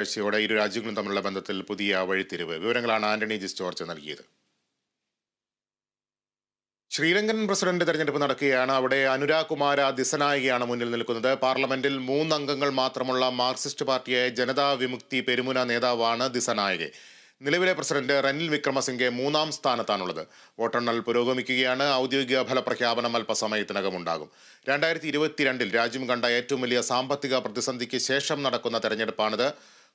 ആഴ്ചയോടെ ഇരു രാജ്യങ്ങളും തമ്മിലുള്ള ബന്ധത്തിൽ പുതിയ വഴിത്തിരിവ്. വിവരങ്ങളാണ് ആന്റണി ജിസ് ജോർജ് നൽകിയത്. ശ്രീലങ്കൻ പ്രസിഡന്റ് തെരഞ്ഞെടുപ്പ് നടക്കുകയാണ്. അവിടെ അനുരാഗ് കുമാര ദിസനായികയാണ് മുന്നിൽ നിൽക്കുന്നത്. പാർലമെന്റിൽ മൂന്നംഗങ്ങൾ മാത്രമുള്ള മാർക്സിസ്റ്റ് പാർട്ടിയായ ജനതാ വിമുക്തി പെരുമുന നേതാവാണ് ദിസനായികെ നിലവിലെ പ്രസിഡന്റ് റനിൽ വിക്രമസിംഗെ മൂന്നാം സ്ഥാനത്താണുള്ളത്. വോട്ടെണ്ണൽ പുരോഗമിക്കുകയാണ്. ഔദ്യോഗിക ഫലപ്രഖ്യാപനം അല്പസമയത്തിനകം ഉണ്ടാകും രണ്ടായിരത്തി ഇരുപത്തിരണ്ടിൽ രാജ്യം കണ്ട ഏറ്റവും വലിയ സാമ്പത്തിക പ്രതിസന്ധിക്ക് ശേഷം നടക്കുന്ന തെരഞ്ഞെടുപ്പാണിത്.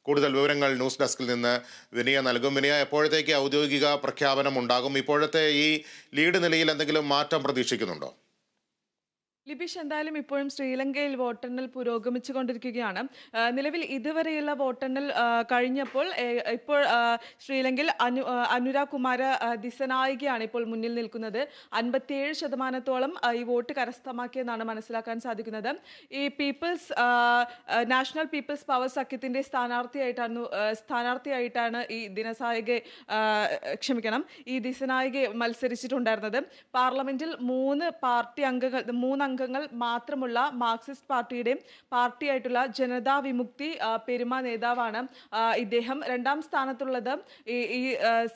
കൂടുതൽ വിവരങ്ങൾ ന്യൂസ് ഡെസ്കിൽ നിന്ന് വിനയ നൽകും. വിനയ എപ്പോഴത്തേക്ക് ഔദ്യോഗിക പ്രഖ്യാപനം ഉണ്ടാകും? ഇപ്പോഴത്തെ ഈ ലീഡ് നിലയിൽ എന്തെങ്കിലും മാറ്റം പ്രതീക്ഷിക്കുന്നുണ്ടോ? ലിബിഷ് എന്തായാലും ഇപ്പോഴും ശ്രീലങ്കയിൽ വോട്ടെണ്ണൽ പുരോഗമിച്ചു കൊണ്ടിരിക്കുകയാണ് നിലവിൽ ഇതുവരെയുള്ള വോട്ടെണ്ണൽ കഴിഞ്ഞപ്പോൾ ഇപ്പോൾ ശ്രീലങ്കയിൽ അനു അനുരാഗ് കുമാര ദിസനായികയാണ് ഇപ്പോൾ മുന്നിൽ നിൽക്കുന്നത്. അൻപത്തിയേഴ് ശതമാനത്തോളം ഈ വോട്ട് കരസ്ഥമാക്കിയെന്നാണ് മനസ്സിലാക്കാൻ സാധിക്കുന്നത്. ഈ പീപ്പിൾസ് നാഷണൽ പീപ്പിൾസ് പവർ സഖ്യത്തിന്റെ സ്ഥാനാർത്ഥിയായിട്ടാണ് സ്ഥാനാർത്ഥിയായിട്ടാണ് ഈ ദിനസായികെ ക്ഷമിക്കണം ഈ ദിസനായികെ മത്സരിച്ചിട്ടുണ്ടായിരുന്നത്. പാർലമെന്റിൽ മൂന്ന് പാർട്ടി അംഗങ്ങൾ മൂന്ന് അംഗങ്ങൾ മാത്രമുള്ള മാർക്സിസ്റ്റ് പാർട്ടിയുടെ പാർട്ടിയായിട്ടുള്ള ജനതാ വിമുക്തി പെരുമ നേതാവാണ് ഇദ്ദേഹം. രണ്ടാം സ്ഥാനത്തുള്ളത് ഈ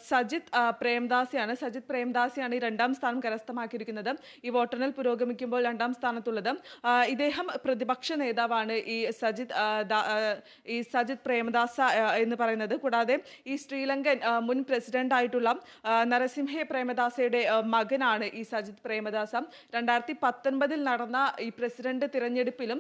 സജിത് പ്രേംദാസിയാണ്. സജിത് പ്രേംദാസിയാണ് ഈ രണ്ടാം സ്ഥാനം കരസ്ഥമാക്കിയിരിക്കുന്നത്. ഈ വോട്ടെണ്ണൽ പുരോഗമിക്കുമ്പോൾ രണ്ടാം സ്ഥാനത്തുള്ളത്. ഇദ്ദേഹം പ്രതിപക്ഷ നേതാവാണ് ഈ സജിത് ഈ സജിത് പ്രേമദാസ എന്ന് പറയുന്നത്. കൂടാതെ ഈ ശ്രീലങ്കൻ മുൻ പ്രസിഡന്റ് ആയിട്ടുള്ള നരസിംഹെ പ്രേമദാസയുടെ മകനാണ് ഈ സജിത് പ്രേമദാസ. രണ്ടായിരത്തി പത്തൊൻപതിൽ നടന്ന ഈ പ്രസിഡന്റ് തിരഞ്ഞെടുപ്പിലും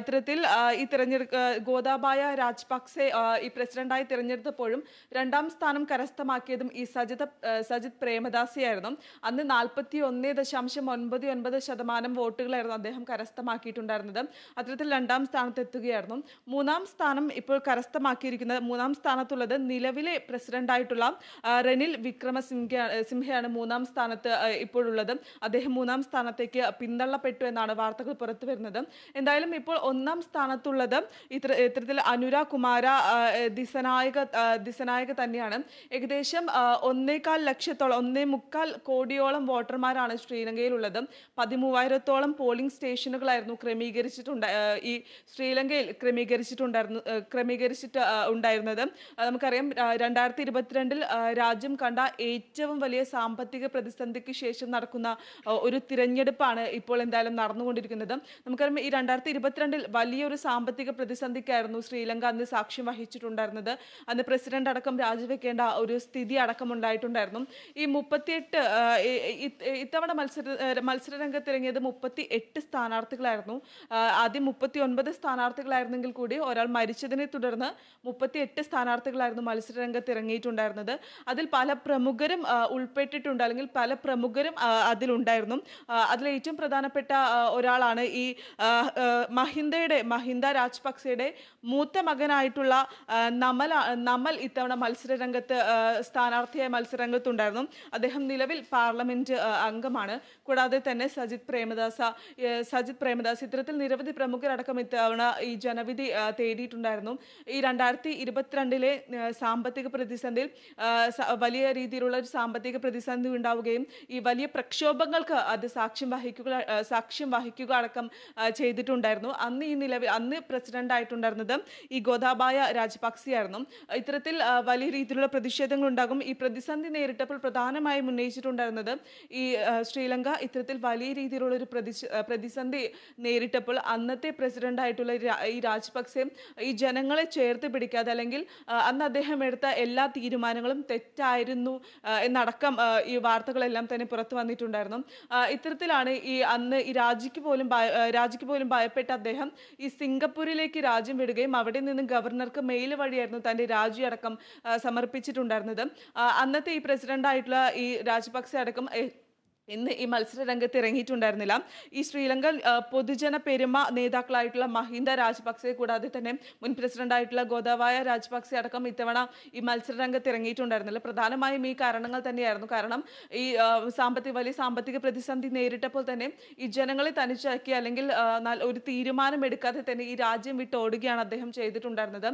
ഇത്തരത്തിൽ ഈ തിരഞ്ഞെടുക്ക ഗോദാബായ രാജപക്സെ ഈ പ്രസിഡന്റായി തിരഞ്ഞെടുത്തപ്പോഴും രണ്ടാം സ്ഥാനം കരസ്ഥമാക്കിയതും ഈ സജിത സജിത് പ്രേമദാസിയായിരുന്നു. അന്ന് നാൽപ്പത്തി ഒന്ന് ദശാംശം ഒൻപത് ഒൻപത് ശതമാനം വോട്ടുകളായിരുന്നു അദ്ദേഹം കരസ്ഥമാക്കിയിട്ടുണ്ടായിരുന്നത്. അത്തരത്തിൽ രണ്ടാം സ്ഥാനത്ത് എത്തുകയായിരുന്നു മൂന്നാം സ്ഥാനം ഇപ്പോൾ കരസ്ഥമാക്കിയിരിക്കുന്നത് മൂന്നാം സ്ഥാനത്തുള്ളത് നിലവിലെ പ്രസിഡന്റായിട്ടുള്ള റെനിൽ വിക്രമസിംഹ സിംഹയാണ് മൂന്നാം സ്ഥാനത്ത് ഇപ്പോഴുള്ളത്. അദ്ദേഹം മൂന്നാം സ്ഥാനത്തേക്ക് പിന്തള്ളപ്പെട്ടു എന്നാണ് വാർത്തകൾ പുറത്തു വരുന്നത്. എന്തായാലും ഇപ്പോൾ ഒന്നാം സ്ഥാനത്തുള്ളത് ഇത്ര ഇത്തരത്തിൽ അനുരാ കുമാര ദിസനായക ദിസനായക തന്നെയാണ്. ഏകദേശം ഒന്നേകാൽ ലക്ഷത്തോളം ഒന്നേ മുക്കാൽ കോടിയോളം വോട്ടർമാരാണ് ശ്രീലങ്കയിലുള്ളത്. പതിമൂവായിരത്തോളം പോളിംഗ് സ്റ്റേഷനുകളായിരുന്നു ക്രമീകരിച്ചിട്ടുണ്ട് ഈ ശ്രീലങ്കയിൽ ക്രമീകരിച്ചിട്ടുണ്ടായിരുന്നു ക്രമീകരിച്ചിട്ട് ഉണ്ടായിരുന്നത്. നമുക്കറിയാം രണ്ടായിരത്തി ഇരുപത്തിരണ്ടിൽ രാജ്യം കണ്ട ഏറ്റവും വലിയ സാമ്പത്തിക പ്രതിസന്ധിക്ക് ശേഷം നടക്കുന്ന ഒരു തിരഞ്ഞെടുപ്പാണ് ഇപ്പോൾ എന്തായാലും നടന്നുകൊണ്ടിരിക്കുന്നത്. നമുക്കറിയാം ഈ രണ്ടായിരത്തി ഇരുപത്തിരണ്ടിൽ വലിയൊരു സാമ്പത്തിക പ്രതിസന്ധിക്കായിരുന്നു ശ്രീലങ്ക അന്ന് സാക്ഷ്യം വഹിച്ചിട്ടുണ്ടായിരുന്നത്. അന്ന് പ്രസിഡന്റ് അടക്കം രാജിവെക്കേണ്ട ഒരു സ്ഥിതി അടക്കം ഉണ്ടായിട്ടുണ്ടായിരുന്നു ഈ മുപ്പത്തിയെട്ട് ഇത്തവണ മത്സര ആ, മത്സര രംഗത്തിറങ്ങിയത് മുപ്പത്തി എട്ട് സ്ഥാനാർത്ഥികളായിരുന്നു. ആദ്യം മുപ്പത്തി ഒൻപത് സ്ഥാനാർത്ഥികളായിരുന്നെങ്കിൽ കൂടി ഒരാൾ മരിച്ചതിനെ തുടർന്ന് മുപ്പത്തി എട്ട് സ്ഥാനാർത്ഥികളായിരുന്നു മത്സര രംഗത്ത് ഇറങ്ങിയിട്ടുണ്ടായിരുന്നത് അതിൽ പല പ്രമുഖരും ഉൾപ്പെട്ടിട്ടുണ്ട്. അല്ലെങ്കിൽ പല പ്രമുഖരും അതിലുണ്ടായിരുന്നു. അതിലേറ്റവും പ്രധാനപ്പെട്ട ആ, ഒരാളാണ് ഈ മഹിന്ദയുടെ മഹിന്ദ രാജപക്സെയുടെ മൂത്ത മകനായിട്ടുള്ള നമൽ നമൽ ഇത്തവണ മത്സര രംഗത്ത് ആ, സ്ഥാനാർത്ഥിയായ മത്സര രംഗത്തുണ്ടായിരുന്നു അദ്ദേഹം നിലവിൽ പാർലമെന്റ് അംഗമാണ്. കൂടാതെ തന്നെ സജിത് പ്രേമദാസ സജിത് പ്രേമദാസ് ഇത്തരത്തിൽ നിരവധി പ്രമുഖരടക്കം ഇത്തവണ ഈ ജനവിധി തേടിയിട്ടുണ്ടായിരുന്നു. ഈ രണ്ടായിരത്തി ഇരുപത്തിരണ്ടിലെ സാമ്പത്തിക പ്രതിസന്ധിയിൽ വലിയ രീതിയിലുള്ള ഒരു സാമ്പത്തിക പ്രതിസന്ധി ഉണ്ടാവുകയും ഈ വലിയ പ്രക്ഷോഭങ്ങൾക്ക് അത് സാക്ഷ്യം വഹിക്കുക സാക്ഷ്യം വഹിക്കുക അടക്കം ചെയ്തിട്ടുണ്ടായിരുന്നു. അന്ന് ഈ നിലവിൽ അന്ന് പ്രസിഡന്റ് ആയിട്ടുണ്ടായിരുന്നത് ഈ ഗോതാബായ രാജപക്സെയായിരുന്നു. ഇത്തരത്തിൽ വലിയ രീതിയിലുള്ള പ്രതിഷേധങ്ങൾ ഉണ്ടാകും ഈ പ്രതിസന്ധി നേരിട്ടപ്പോൾ പ്രധാനമായും ഉന്നയിച്ചിട്ടുണ്ടായിരുന്നത് ഈ ശ്രീലങ്ക ഇത്തരത്തിൽ വലിയ രീതിയിലുള്ള ഒരു പ്രതിസന്ധി നേരിട്ടപ്പോൾ അന്നത്തെ പ്രസിഡന്റ് ആയിട്ടുള്ള ഈ രാജപക്സെ ഈ ജനങ്ങളെ ചേർത്ത് പിടിക്കാതെ അല്ലെങ്കിൽ അന്ന് അദ്ദേഹം എടുത്ത എല്ലാ തീരുമാനങ്ങളും തെറ്റായിരുന്നു എന്നടക്കം ഈ വാർത്തകളെല്ലാം തന്നെ പുറത്തു വന്നിട്ടുണ്ടായിരുന്നു. ഇത്തരത്തിലാണ് ഈ അന്ന് രാജിക്ക് പോലും രാജിക്ക് പോലും ഭയപ്പെട്ട അദ്ദേഹം ഈ സിംഗപ്പൂരിലേക്ക് രാജ്യം വിടുകയും അവിടെ നിന്ന് ഗവർണർക്ക് മെയിൽ വഴിയായിരുന്നു തന്റെ രാജി അടക്കം സമർപ്പിച്ചിട്ടുണ്ടായിരുന്നത്. അന്നത്തെ ഈ പ്രസിഡന്റായിട്ടുള്ള ഈ രാജപക്സെ അടക്കം ഇന്ന് ഈ മത്സര രംഗത്ത് ഇറങ്ങിയിട്ടുണ്ടായിരുന്നില്ല ഈ ശ്രീലങ്കൻ പൊതുജന പെരുമ നേതാക്കളായിട്ടുള്ള മഹിന്ദ രാജപക്സെ കൂടാതെ തന്നെ മുൻ പ്രസിഡന്റ് ആയിട്ടുള്ള ഗോദാവായ രാജപക്സെ അടക്കം ഇത്തവണ ഈ മത്സര രംഗത്ത് ഇറങ്ങിയിട്ടുണ്ടായിരുന്നില്ല പ്രധാനമായും ഈ കാരണങ്ങൾ തന്നെയായിരുന്നു. കാരണം ഈ സാമ്പത്തിക വലിയ സാമ്പത്തിക പ്രതിസന്ധി നേരിട്ടപ്പോൾ തന്നെ ഈ ജനങ്ങളെ തനിച്ചാക്കി അല്ലെങ്കിൽ ഒരു തീരുമാനം എടുക്കാതെ തന്നെ ഈ രാജ്യം വിട്ട് ഓടുകയാണ് അദ്ദേഹം ചെയ്തിട്ടുണ്ടായിരുന്നത്.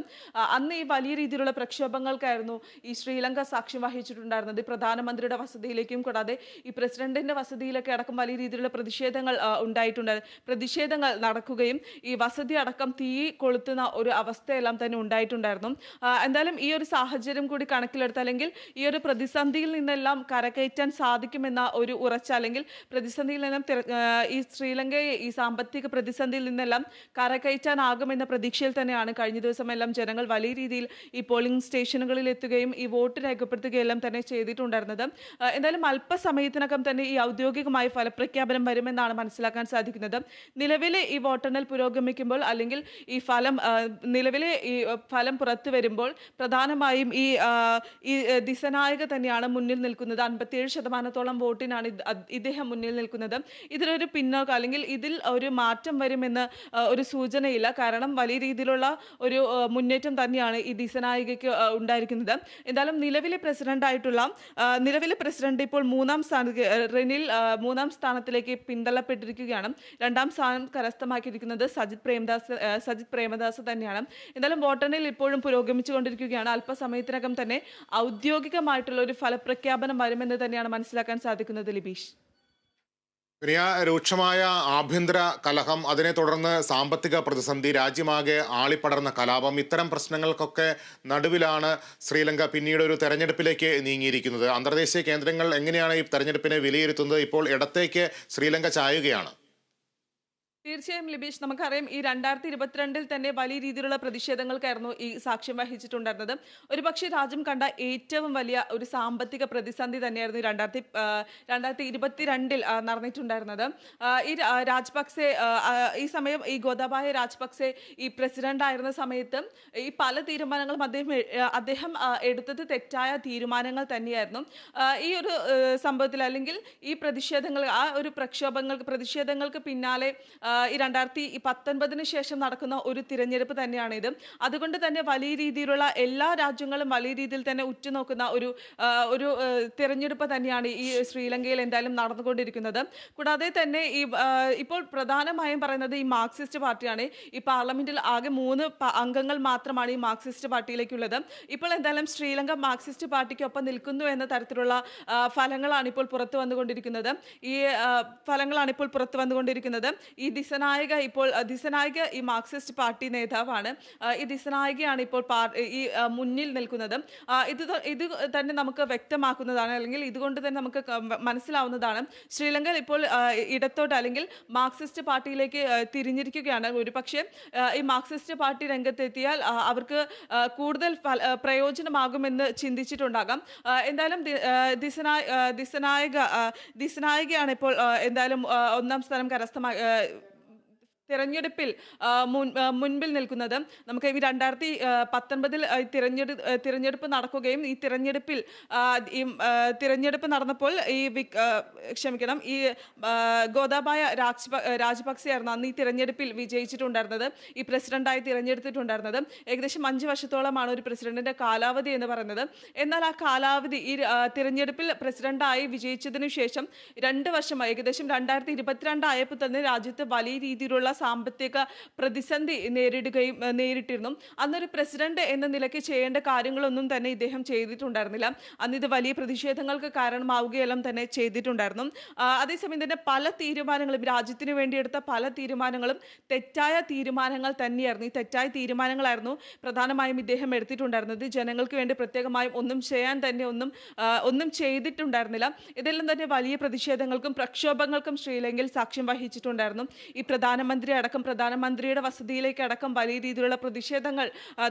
അന്ന് ഈ വലിയ രീതിയിലുള്ള പ്രക്ഷോഭങ്ങൾക്കായിരുന്നു ഈ ശ്രീലങ്ക സാക്ഷ്യം വഹിച്ചിട്ടുണ്ടായിരുന്നത്. പ്രധാനമന്ത്രിയുടെ വസതിയിലേക്കും കൂടാതെ ഈ പ്രസിഡന്റ് പ്രസിഡന്റിന്റെ വസതിയിലൊക്കെ അടക്കം വലിയ രീതിയിലുള്ള പ്രതിഷേധങ്ങൾ ഉണ്ടായിട്ടുണ്ട്. പ്രതിഷേധങ്ങൾ നടക്കുകയും ഈ വസതി അടക്കം തീ കൊളുത്തുന്ന ഒരു അവസ്ഥയെല്ലാം തന്നെ ഉണ്ടായിട്ടുണ്ടായിരുന്നു. എന്തായാലും ഈ ഒരു സാഹചര്യം കൂടി കണക്കിലെടുത്ത് അല്ലെങ്കിൽ ഈ ഒരു പ്രതിസന്ധിയിൽ നിന്നെല്ലാം കരകയറ്റാൻ സാധിക്കുമെന്ന ഒരു ഉറച്ച അല്ലെങ്കിൽ പ്രതിസന്ധിയിൽ നിന്നും ഈ ശ്രീലങ്കയെ ഈ സാമ്പത്തിക പ്രതിസന്ധിയിൽ നിന്നെല്ലാം കരകയറ്റാനാകുമെന്ന പ്രതീക്ഷയിൽ തന്നെയാണ് കഴിഞ്ഞ ദിവസമെല്ലാം ജനങ്ങൾ വലിയ രീതിയിൽ ഈ പോളിംഗ് സ്റ്റേഷനുകളിൽ എത്തുകയും ഈ വോട്ട് രേഖപ്പെടുത്തുകയെല്ലാം തന്നെ ചെയ്തിട്ടുണ്ടായിരുന്നത്. എന്തായാലും അല്പസമയത്തിനകം തന്നെ ഈ ഔദ്യോഗികമായ ഫലപ്രഖ്യാപനം വരുമെന്നാണ് മനസ്സിലാക്കാൻ സാധിക്കുന്നത്. നിലവിലെ ഈ വോട്ടെണ്ണൽ പുരോഗമിക്കുമ്പോൾ അല്ലെങ്കിൽ ഈ ഫലം നിലവിലെ ഈ ഫലം പുറത്തു വരുമ്പോൾ പ്രധാനമായും ഈ ഈ ആ, തന്നെയാണ് മുന്നിൽ നിൽക്കുന്നത്. അൻപത്തിയേഴ് ശതമാനത്തോളം വോട്ടിനാണ് ഇദ്ദേഹം മുന്നിൽ നിൽക്കുന്നത്. ഇതിലൊരു പിന്നോക്കം അല്ലെങ്കിൽ ഇതിൽ ഒരു മാറ്റം വരുമെന്ന് ഒരു സൂചനയില്ല. കാരണം വലിയ രീതിയിലുള്ള ഒരു മുന്നേറ്റം തന്നെയാണ് ഈ ദിശനായികയ്ക്ക് ഉണ്ടായിരിക്കുന്നത്. എന്തായാലും നിലവിലെ പ്രസിഡന്റ് ആയിട്ടുള്ള നിലവിലെ പ്രസിഡന്റ് ഇപ്പോൾ മൂന്നാം സ്ഥാനത്ത് റെനിൽ മൂന്നാം സ്ഥാനത്തിലേക്ക് പിന്തള്ളപ്പെട്ടിരിക്കുകയാണ്. രണ്ടാം സ്ഥാനം കരസ്ഥമാക്കിയിരിക്കുന്നത് സജിത് പ്രേമദാസ് സജിത് പ്രേമദാസ് തന്നെയാണ്. എന്തായാലും വോട്ടെണ്ണൽ ഇപ്പോഴും പുരോഗമിച്ചുകൊണ്ടിരിക്കുകയാണ്. അല്പസമയത്തിനകം തന്നെ ഔദ്യോഗികമായിട്ടുള്ള ഒരു ഫലപ്രഖ്യാപനം വരുമെന്ന് തന്നെയാണ് മനസ്സിലാക്കാൻ സാധിക്കുന്നത് ലിബീഷ്. വിനയ രൂക്ഷമായ ആഭ്യന്തര കലഹം അതിനെ തുടർന്ന് സാമ്പത്തിക പ്രതിസന്ധി രാജ്യമാകെ ആളിപ്പടർന്ന കലാപം ഇത്തരം പ്രശ്നങ്ങൾക്കൊക്കെ നടുവിലാണ് ശ്രീലങ്ക പിന്നീട് ഒരു തെരഞ്ഞെടുപ്പിലേക്ക് നീങ്ങിയിരിക്കുന്നത്. അന്തർദേശീയ കേന്ദ്രങ്ങൾ എങ്ങനെയാണ് ഈ തെരഞ്ഞെടുപ്പിനെ വിലയിരുത്തുന്നത്? ഇപ്പോൾ ഇടത്തേക്ക് ശ്രീലങ്ക ചായുകയാണ്. തീർച്ചയായും ലിബീഷ് നമുക്കറിയാം ഈ രണ്ടായിരത്തി ഇരുപത്തിരണ്ടിൽ തന്നെ വലിയ രീതിയിലുള്ള പ്രതിഷേധങ്ങൾക്കായിരുന്നു ഈ സാക്ഷ്യം വഹിച്ചിട്ടുണ്ടായിരുന്നത്. ഒരുപക്ഷെ രാജ്യം കണ്ട ഏറ്റവും വലിയ ഒരു സാമ്പത്തിക പ്രതിസന്ധി തന്നെയായിരുന്നു ഈ രണ്ടായിരത്തി രണ്ടായിരത്തി ഇരുപത്തിരണ്ടിൽ നടന്നിട്ടുണ്ടായിരുന്നത്. ഈ രാജപക്സെ ഈ സമയം ഈ ഗോതബായ രാജപക്സെ ഈ പ്രസിഡന്റ് ആയിരുന്ന സമയത്ത് ഈ പല തീരുമാനങ്ങളും അദ്ദേഹം അദ്ദേഹം എടുത്തത് തെറ്റായ തീരുമാനങ്ങൾ തന്നെയായിരുന്നു. ഈ ഒരു സംഭവത്തിൽ അല്ലെങ്കിൽ ഈ പ്രതിഷേധങ്ങൾ ആ ഒരു പ്രക്ഷോഭങ്ങൾക്ക് പ്രതിഷേധങ്ങൾക്ക് പിന്നാലെ ഈ രണ്ടായിരത്തി പത്തൊൻപതിന് ശേഷം നടക്കുന്ന ഒരു തിരഞ്ഞെടുപ്പ് തന്നെയാണ് ഇത് അതുകൊണ്ട് തന്നെ വലിയ രീതിയിലുള്ള എല്ലാ രാജ്യങ്ങളും വലിയ രീതിയിൽ തന്നെ ഉറ്റുനോക്കുന്ന ഒരു ഒരു തിരഞ്ഞെടുപ്പ് തന്നെയാണ് ഈ ശ്രീലങ്കയിൽ എന്തായാലും നടന്നുകൊണ്ടിരിക്കുന്നത്. കൂടാതെ തന്നെ ഈ ഇപ്പോൾ പ്രധാനമായും പറയുന്നത് ഈ മാർക്സിസ്റ്റ് പാർട്ടിയാണ്. ഈ പാർലമെന്റിൽ ആകെ മൂന്ന് അംഗങ്ങൾ മാത്രമാണ് ഈ മാർക്സിസ്റ്റ് പാർട്ടിയിലേക്കുള്ളത്. ഇപ്പോൾ എന്തായാലും ശ്രീലങ്ക മാർക്സിസ്റ്റ് പാർട്ടിക്കൊപ്പം നിൽക്കുന്നു എന്ന തരത്തിലുള്ള ഫലങ്ങളാണ് ഇപ്പോൾ പുറത്തു വന്നുകൊണ്ടിരിക്കുന്നത്. ഈ ഫലങ്ങളാണ് ഇപ്പോൾ പുറത്തു വന്നുകൊണ്ടിരിക്കുന്നത്. ഈ ദിസനായക ഇപ്പോൾ ദിസനായിക ഈ മാർക്സിസ്റ്റ് പാർട്ടി നേതാവാണ്. ഈ ദിസനായികയാണ് ഇപ്പോൾ ഈ മുന്നിൽ നിൽക്കുന്നത്. ഇത് ഇത് തന്നെ നമുക്ക് വ്യക്തമാക്കുന്നതാണ് അല്ലെങ്കിൽ ഇതുകൊണ്ട് തന്നെ നമുക്ക് മനസ്സിലാവുന്നതാണ്. ശ്രീലങ്ക ഇപ്പോൾ ഇടത്തോട്ട് അല്ലെങ്കിൽ മാർക്സിസ്റ്റ് പാർട്ടിയിലേക്ക് തിരിഞ്ഞിരിക്കുകയാണ് ഒരുപക്ഷേ ഈ മാർക്സിസ്റ്റ് പാർട്ടി രംഗത്തെത്തിയാൽ അവർക്ക് കൂടുതൽ പ്രയോജനമാകുമെന്ന് ചിന്തിച്ചിട്ടുണ്ടാകാം. എന്തായാലും ദിസനായ ദിസനായിക ദിസനായകയാണ് ഇപ്പോൾ എന്തായാലും ഒന്നാം സ്ഥാനം കരസ്ഥമാ തിരഞ്ഞെടുപ്പിൽ മുൻ മുൻപിൽ നിൽക്കുന്നത്. നമുക്ക് ഈ രണ്ടായിരത്തി പത്തൊൻപതിൽ തിരഞ്ഞെടു തിരഞ്ഞെടുപ്പ് നടക്കുകയും ഈ തിരഞ്ഞെടുപ്പിൽ ഈ തിരഞ്ഞെടുപ്പ് നടന്നപ്പോൾ ഈ ക്ഷമിക്കണം ഈ ഗോതാബായ രാജ്പ രാജപക്സെ ആയിരുന്നു അന്ന് ഈ തിരഞ്ഞെടുപ്പിൽ വിജയിച്ചിട്ടുണ്ടായിരുന്നത്. ഈ പ്രസിഡന്റായി തിരഞ്ഞെടുത്തിട്ടുണ്ടായിരുന്നത്. ഏകദേശം അഞ്ച് വർഷത്തോളമാണ് ഒരു പ്രസിഡന്റിന്റെ കാലാവധി എന്ന് പറയുന്നത്. എന്നാൽ ആ കാലാവധി ഈ തിരഞ്ഞെടുപ്പിൽ പ്രസിഡന്റായി വിജയിച്ചതിനു ശേഷം രണ്ട് വർഷമായി ഏകദേശം രണ്ടായിരത്തി ഇരുപത്തിരണ്ട് ആയപ്പോൾ തന്നെ രാജ്യത്ത് വലിയ രീതിയിലുള്ള സാമ്പത്തിക പ്രതിസന്ധി നേരിടുകയും നേരിട്ടിരുന്നു. അന്നൊരു പ്രസിഡന്റ് എന്ന നിലയ്ക്ക് ചെയ്യേണ്ട കാര്യങ്ങളൊന്നും തന്നെ ഇദ്ദേഹം ചെയ്തിട്ടുണ്ടായിരുന്നില്ല. അന്ന് ഇത് വലിയ പ്രതിഷേധങ്ങൾക്ക് കാരണമാവുകയെല്ലാം തന്നെ ചെയ്തിട്ടുണ്ടായിരുന്നു. അതേസമയം തന്നെ പല തീരുമാനങ്ങളും രാജ്യത്തിന് വേണ്ടി എടുത്ത പല തീരുമാനങ്ങളും തെറ്റായ തീരുമാനങ്ങൾ തന്നെയായിരുന്നു. ഈ തെറ്റായ തീരുമാനങ്ങളായിരുന്നു പ്രധാനമായും ഇദ്ദേഹം എടുത്തിട്ടുണ്ടായിരുന്നത്. ജനങ്ങൾക്ക് വേണ്ടി പ്രത്യേകമായും ഒന്നും ചെയ്യാൻ തന്നെ ഒന്നും ഒന്നും ചെയ്തിട്ടുണ്ടായിരുന്നില്ല. ഇതെല്ലാം തന്നെ വലിയ പ്രതിഷേധങ്ങൾക്കും പ്രക്ഷോഭങ്ങൾക്കും ശ്രീലങ്കയിൽ സാക്ഷ്യം വഹിച്ചിട്ടുണ്ടായിരുന്നു. ഈ പ്രധാനമന്ത്രി അടക്കം പ്രധാനമന്ത്രിയുടെ വസതിയിലേക്ക് അടക്കം വലിയ രീതിയിലുള്ള പ്രതിഷേധങ്ങൾ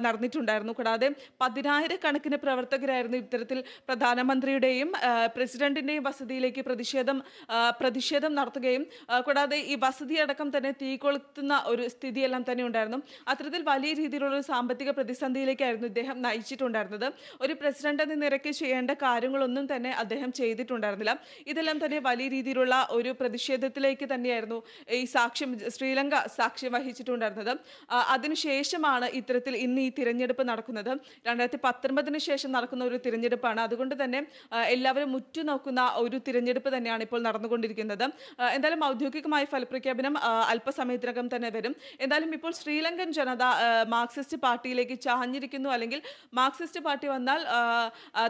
നടന്നിട്ടുണ്ടായിരുന്നു. കൂടാതെ പതിനായിരക്കണക്കിന് പ്രവർത്തകരായിരുന്നു ഇത്തരത്തിൽ പ്രധാനമന്ത്രിയുടെയും പ്രസിഡന്റിന്റെയും വസതിയിലേക്ക് പ്രതിഷേധം പ്രതിഷേധം നടത്തുകയും കൂടാതെ ഈ വസതി അടക്കം തന്നെ തീ കൊളുത്തുന്ന ഒരു സ്ഥിതിയെല്ലാം തന്നെ ഉണ്ടായിരുന്നു. അത്തരത്തിൽ വലിയ രീതിയിലുള്ള ഒരു സാമ്പത്തിക പ്രതിസന്ധിയിലേക്കായിരുന്നു ഇദ്ദേഹം നയിച്ചിട്ടുണ്ടായിരുന്നത്. ഒരു പ്രസിഡന്റ് എന്ന നിരക്ക് ചെയ്യേണ്ട കാര്യങ്ങളൊന്നും തന്നെ അദ്ദേഹം ചെയ്തിട്ടുണ്ടായിരുന്നില്ല. ഇതെല്ലാം തന്നെ വലിയ രീതിയിലുള്ള ഒരു പ്രതിഷേധത്തിലേക്ക് തന്നെയായിരുന്നു ഈ സാക്ഷ്യം ശ്രീലങ്ക ശ്രീലങ്ക സാക്ഷ്യം വഹിച്ചിട്ടുണ്ടായിരുന്നത്. അതിനുശേഷമാണ് ഇത്തരത്തിൽ ഇന്ന് ഈ തിരഞ്ഞെടുപ്പ് നടക്കുന്നത്. രണ്ടായിരത്തി പത്തൊൻപതിന് ശേഷം നടക്കുന്ന ഒരു തിരഞ്ഞെടുപ്പാണ്. അതുകൊണ്ട് തന്നെ എല്ലാവരും ഉറ്റുനോക്കുന്ന ഒരു തിരഞ്ഞെടുപ്പ് തന്നെയാണ് ഇപ്പോൾ നടന്നുകൊണ്ടിരിക്കുന്നത്. എന്തായാലും ഔദ്യോഗികമായ ഫലപ്രഖ്യാപനം അല്പസമയത്തിനകം തന്നെ വരും. എന്തായാലും ഇപ്പോൾ ശ്രീലങ്കൻ ജനത മാർക്സിസ്റ്റ് പാർട്ടിയിലേക്ക് ചാഞ്ഞിരിക്കുന്നു. അല്ലെങ്കിൽ മാർക്സിസ്റ്റ് പാർട്ടി വന്നാൽ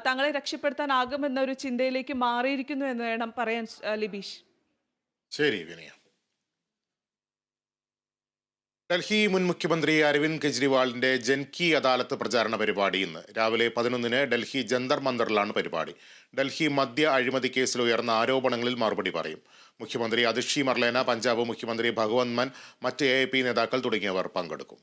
തങ്ങളെ രക്ഷപ്പെടുത്താനാകുമെന്ന ഒരു ചിന്തയിലേക്ക് മാറിയിരിക്കുന്നു എന്ന് വേണം പറയാൻ ലിബീഷ്. ശരി വിനയ. ഡൽഹി മുൻ മുഖ്യമന്ത്രി അരവിന്ദ് കെജ്രിവാളിന്റെ ജൻകി അദാലത്ത് പ്രചാരണ പരിപാടി ഇന്ന്. രാവിലെ പതിനൊന്നിന് ഡൽഹി ജന്തർ മന്ദറിലാണ് പരിപാടി. ഡൽഹി മദ്യ അഴിമതി കേസിൽ ഉയർന്ന ആരോപണങ്ങളിൽ മറുപടി പറയും. മുഖ്യമന്ത്രി അതിഷി മർലേന പഞ്ചാബ് മുഖ്യമന്ത്രി ഭഗവന്ത് മൻ മറ്റ് എ നേതാക്കൾ തുടങ്ങിയവർ പങ്കെടുക്കും.